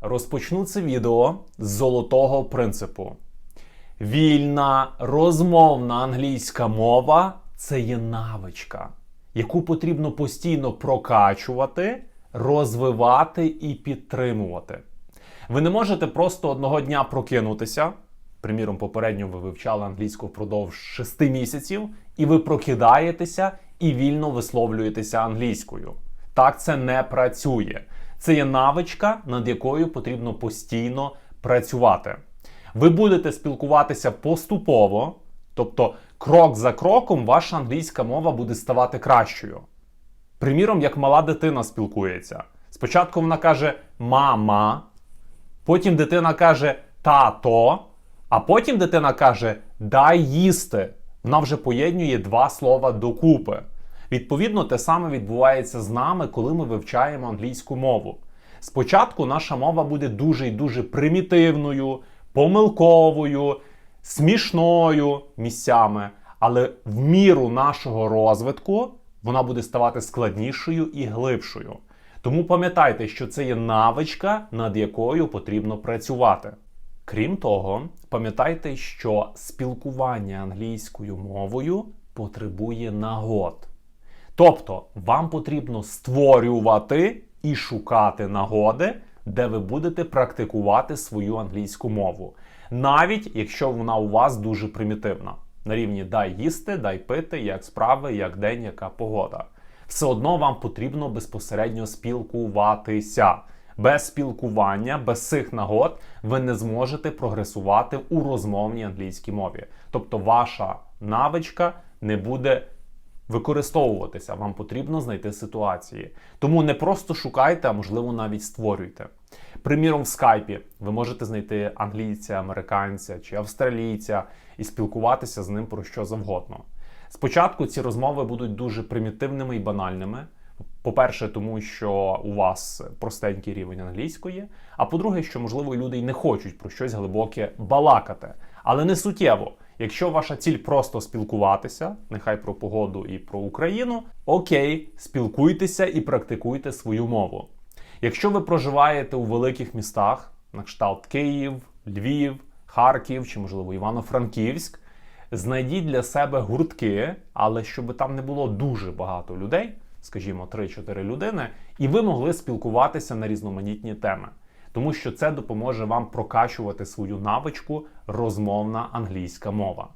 Розпочну це відео з золотого принципу. Вільна розмовна англійська мова це є навичка, яку потрібно постійно прокачувати, розвивати і підтримувати. Ви не можете просто одного дня прокинутися. Приміром, попередньо ви вивчали англійську впродовж 6 місяців, і ви прокидаєтеся і вільно висловлюєтеся англійською. Так це не працює. Це є навичка, над якою потрібно постійно працювати. Ви будете спілкуватися поступово, тобто крок за кроком ваша англійська мова буде ставати кращою. Приміром, як мала дитина спілкується. Спочатку вона каже мама, потім дитина каже тато, а потім дитина каже дай їсти. Вона вже поєднує два слова докупи. Відповідно, те саме відбувається з нами, коли ми вивчаємо англійську мову. Спочатку наша мова буде дуже і дуже примітивною, помилковою, смішною місцями, але в міру нашого розвитку вона буде ставати складнішою і глибшою. Тому пам'ятайте, що це є навичка, над якою потрібно працювати. Крім того, пам'ятайте, що спілкування англійською мовою потребує нагод. Тобто, вам потрібно створювати і шукати нагоди, де ви будете практикувати свою англійську мову, навіть якщо вона у вас дуже примітивна. На рівні дай їсти, дай пити, як справи, як день, яка погода. Все одно вам потрібно безпосередньо спілкуватися. Без спілкування, без цих нагод ви не зможете прогресувати у розмовній англійській мові. Тобто ваша навичка не буде використовуватися. Вам потрібно знайти ситуації. Тому не просто шукайте, а можливо навіть створюйте. Приміром, в скайпі ви можете знайти англійця, американця чи австралійця і спілкуватися з ним про що завгодно. Спочатку ці розмови будуть дуже примітивними і банальними. По-перше, тому що у вас простенький рівень англійської. А по-друге, що можливо люди й не хочуть про щось глибоке балакати, але не суттєво. Якщо ваша ціль просто спілкуватися, нехай про погоду і про Україну, окей, спілкуйтеся і практикуйте свою мову. Якщо ви проживаєте у великих містах, на кшталт Київ, Львів, Харків чи, можливо, Івано-Франківськ, знайдіть для себе гуртки, але щоб там не було дуже багато людей, скажімо, 3-4 людини, і ви могли спілкуватися на різноманітні теми. Тому що це допоможе вам прокачувати свою навичку розмовна англійська мова.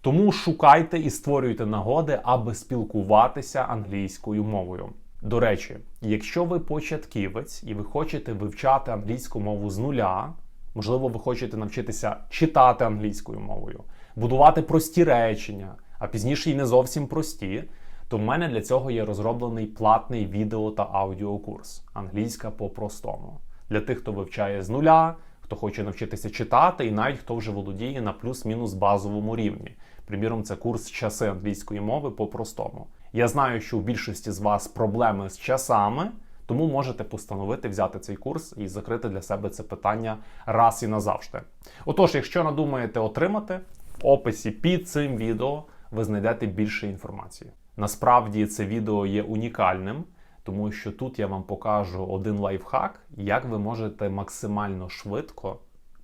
Тому шукайте і створюйте нагоди, аби спілкуватися англійською мовою. До речі, якщо ви початківець і ви хочете вивчати англійську мову з нуля, можливо, ви хочете навчитися читати англійською мовою, будувати прості речення, а пізніше й не зовсім прості, то в мене для цього є розроблений платний відео та аудіокурс Англійська по-простому. Для тих, хто вивчає з нуля, хто хоче навчитися читати, і навіть хто вже володіє на плюс-мінус базовому рівні. Приміром, це курс часи англійської мови по-простому. Я знаю, що у більшості з вас проблеми з часами, тому можете постановити взяти цей курс і закрити для себе це питання раз і назавжди. Отож, якщо надумаєте отримати, в описі під цим відео ви знайдете більше інформації. Насправді це відео є унікальним, тому що тут я вам покажу один лайфхак, як ви можете максимально швидко,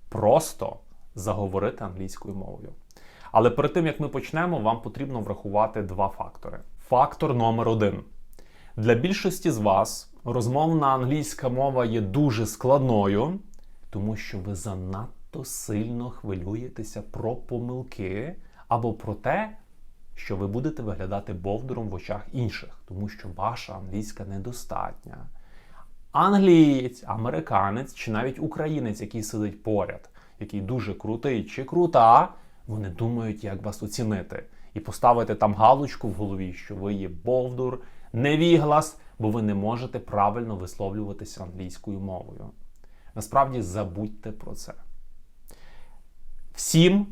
просто заговорити англійською мовою. Але перед тим як ми почнемо, вам потрібно врахувати два фактори. Фактор номер один. Для більшості з вас розмовна англійська мова є дуже складною, тому що ви занадто сильно хвилюєтеся про помилки або про те, що ви будете виглядати бовдуром в очах інших, тому що ваша англійська недостатня. Англієць, американець чи навіть українець, який сидить поряд, який дуже крутий чи крута, вони думають, як вас оцінити, і поставити там галочку в голові, що ви є бовдур, невіглас, бо ви не можете правильно висловлюватися англійською мовою. Насправді забудьте про це. Всім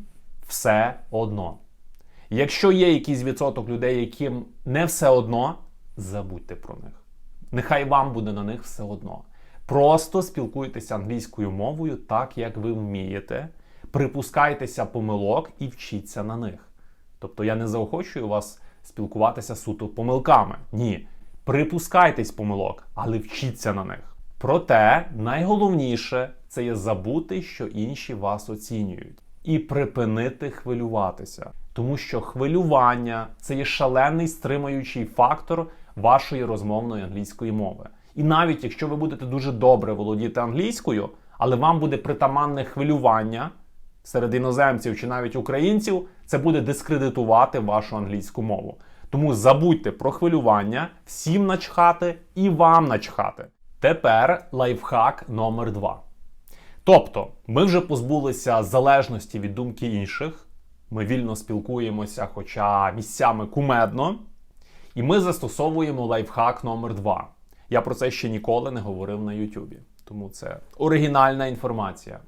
все одно. Якщо є якийсь відсоток людей, яким не все одно, забудьте про них. Нехай вам буде на них все одно. Просто спілкуйтеся англійською мовою так, як ви вмієте. Припускайтеся помилок і вчіться на них. Тобто я не заохочую вас спілкуватися суто помилками. Ні. Припускайтесь помилок, але вчіться на них. Проте найголовніше це є забути, що інші вас оцінюють, і припинити хвилюватися, тому що хвилювання це є шалений стримуючий фактор вашої розмовної англійської мови. І навіть якщо ви будете дуже добре володіти англійською, але вам буде притаманне хвилювання серед іноземців чи навіть українців, це буде дискредитувати вашу англійську мову. Тому забудьте про хвилювання, всім начхати і вам начхати. Тепер лайфхак номер два. Тобто, ми вже позбулися залежності від думки інших, ми вільно спілкуємося, хоча місцями кумедно. І ми застосовуємо лайфхак номер 2 Я про це ще ніколи не говорив на Ютубі. Тому це оригінальна інформація.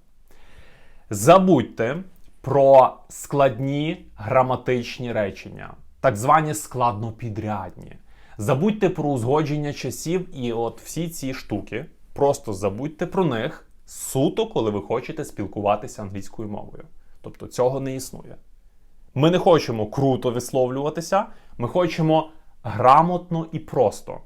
Забудьте про складні граматичні речення, так звані складнопідрядні. Забудьте про узгодження часів і от всі ці штуки. Просто забудьте про них суто, коли ви хочете спілкуватися англійською мовою. Тобто цього не існує. Ми не хочемо круто висловлюватися, ми хочемо грамотно і просто.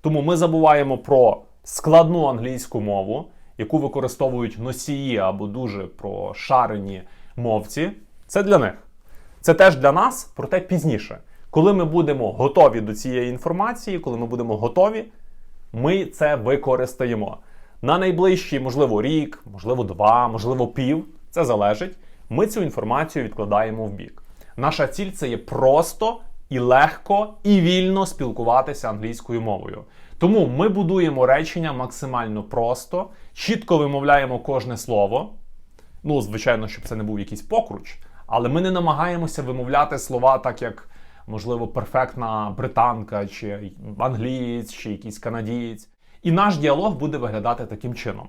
Тому ми забуваємо про складну англійську мову, яку використовують носії або дуже прошарені мовці. Це для них. Це теж для нас, проте пізніше. Коли ми будемо готові до цієї інформації, коли ми будемо готові, ми це використаємо. На найближчий, можливо, рік, можливо, два, можливо, пів. Це залежить. Ми цю інформацію відкладаємо в бік. Наша ціль це є просто і легко і вільно спілкуватися англійською мовою. Тому ми будуємо речення максимально просто, чітко вимовляємо кожне слово. Ну, звичайно, щоб це не був якийсь покруч, але ми не намагаємося вимовляти слова так, як, можливо, перфектна британка, чи англієць, чи якийсь канадієць. І наш діалог буде виглядати таким чином.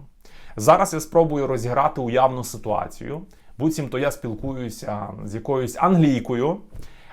Зараз я спробую розіграти уявну ситуацію. Буцімто я спілкуюся з якоюсь англійкою.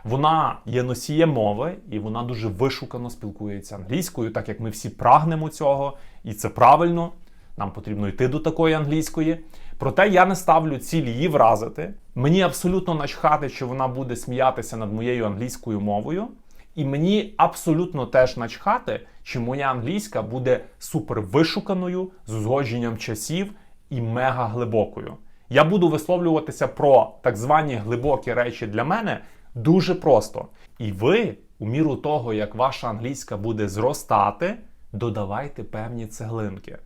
Вона є носієм мови, і вона дуже вишукано спілкується англійською, так як ми всі прагнемо цього, і це правильно. Нам потрібно йти до такої англійської. Проте я не ставлю ціль її вразити. Мені абсолютно начхати, що вона буде сміятися над моєю англійською мовою. І мені абсолютно теж начхати, чи моя англійська буде супер вишуканою, з узгодженням часів і мега глибокою. Я буду висловлюватися про так звані глибокі речі для мене дуже просто. І ви, у міру того, як ваша англійська буде зростати, додавайте певні цеглинки.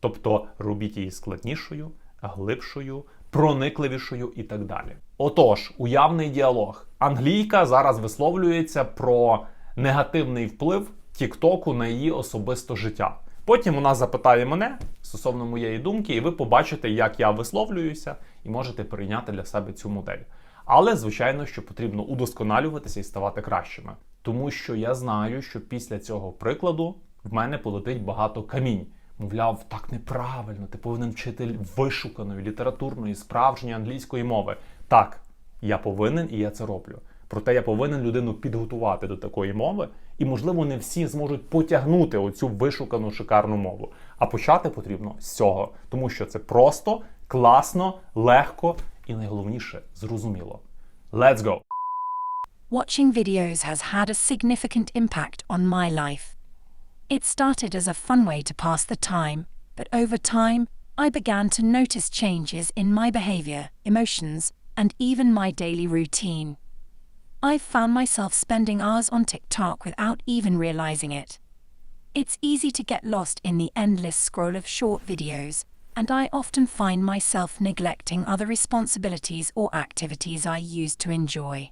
Тобто робіть її складнішою, глибшою, проникливішою і так далі. Отож, уявний діалог. Англійка зараз висловлюється про негативний вплив Тіктоку на її особисте життя. Потім вона запитає мене стосовно моєї думки, і ви побачите, як я висловлююся, і можете прийняти для себе цю модель. Але, звичайно, що потрібно удосконалюватися і ставати кращими. Тому що я знаю, що після цього прикладу в мене полетить багато камінь. Мовляв, так неправильно, ти повинен вчити вишуканої, літературної, справжньої англійської мови. Так, я повинен і я це роблю. Проте я повинен людину підготувати до такої мови, і, можливо, не всі зможуть потягнути оцю вишукану шикарну мову. А почати потрібно з цього, тому що це просто, класно, легко і найголовніше зрозуміло. Let's go! Watching videos has had a significant impact on my life. It started as a fun way to pass the time, but over time, I began to notice changes in my behavior, emotions, and even my daily routine. I've found myself spending hours on TikTok without even realizing it. It's easy to get lost in the endless scroll of short videos, and I often find myself neglecting other responsibilities or activities I used to enjoy.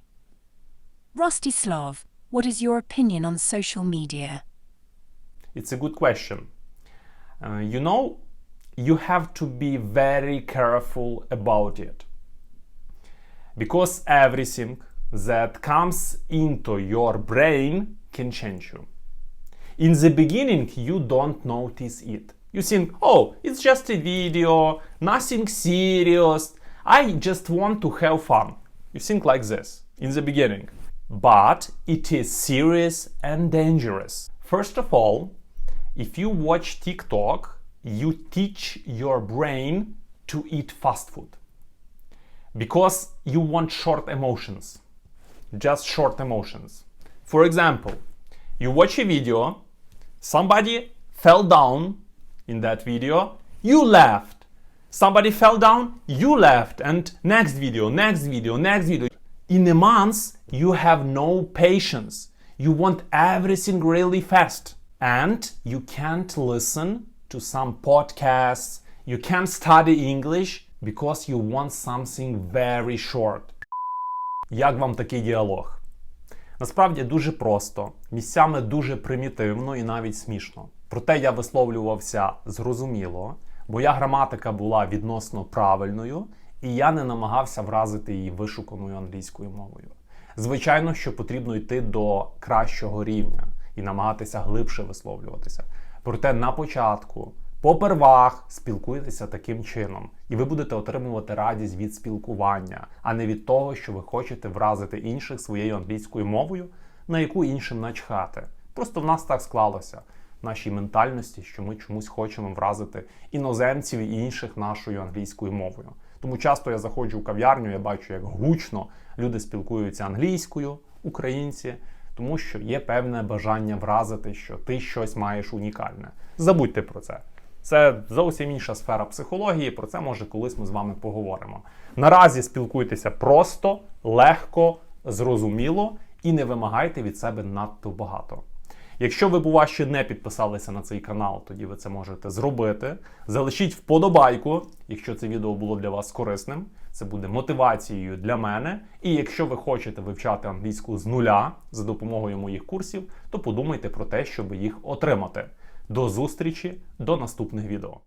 Rostislav, what is your opinion on social media? It's a good question. Uh, you know, you have to be very careful about it. Because everything that comes into your brain can change you. In the beginning, you don't notice it. You think, oh, it's just a video, nothing serious, I just want to have fun. You think like this in the beginning. But it is serious and dangerous. First of all, if you watch TikTok, you teach your brain to eat fast food because you want short emotions, just short emotions. For example, you watch a video, somebody fell down in that video? You laughed. Somebody fell down? You laughed. And next video, next video, next video. In a month, you have no patience. You want everything really fast. And you can't listen to some podcasts. You can't study English because you want something very short. Як вам такий діалог? Насправді дуже просто, місцями дуже примітивно і навіть смішно. Проте я висловлювався зрозуміло, моя граматика була відносно правильною, і я не намагався вразити її вишуканою англійською мовою. Звичайно, що потрібно йти до кращого рівня і намагатися глибше висловлюватися. Проте на початку, попервах, спілкуйтеся таким чином, і ви будете отримувати радість від спілкування, а не від того, що ви хочете вразити інших своєю англійською мовою, на яку іншим начхати. Просто в нас так склалося в нашій ментальності, що ми чомусь хочемо вразити іноземців і інших нашою англійською мовою. Тому часто я заходжу в кав'ярню, я бачу, як гучно люди спілкуються англійською, українці, тому що є певне бажання вразити, що ти щось маєш унікальне. Забудьте про це. Це зовсім інша сфера психології. Про це може колись ми з вами поговоримо. Наразі спілкуйтеся просто, легко, зрозуміло і не вимагайте від себе надто багато. Якщо ви, бува, ще не підписалися на цей канал, тоді ви це можете зробити. Залишіть вподобайку, якщо це відео було для вас корисним. Це буде мотивацією для мене. І якщо ви хочете вивчати англійську з нуля за допомогою моїх курсів, то подумайте про те, щоб їх отримати. До зустрічі, до наступних відео.